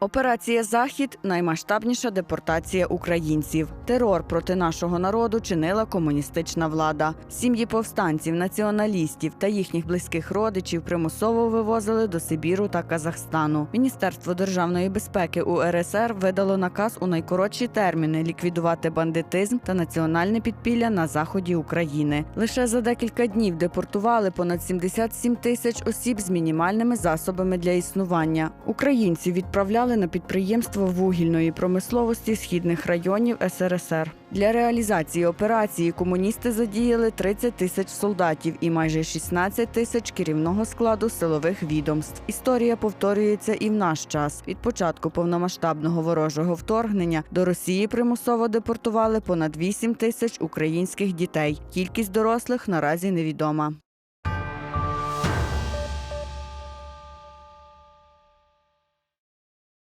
Операція Захід наймасштабніша депортація українців. Терор проти нашого народу чинила комуністична влада. Сім'ї повстанців, націоналістів та їхніх близьких родичів примусово вивозили до Сибіру та Казахстану. Міністерство державної безпеки УРСР видало наказ у найкоротші терміни ліквідувати бандитизм та національне підпілля на заході України. Лише за декілька днів депортували понад 77 тисяч осіб з мінімальними засобами для існування. Українців відправляли на підприємства вугільної промисловості східних районів СРСР. Для реалізації операції комуністи задіяли 30 тисяч солдатів і майже 16 тисяч керівного складу силових відомств. Історія повторюється і в наш час. Від початку повномасштабного ворожого вторгнення до Росії примусово депортували понад 8 тисяч українських дітей. Кількість дорослих наразі невідома.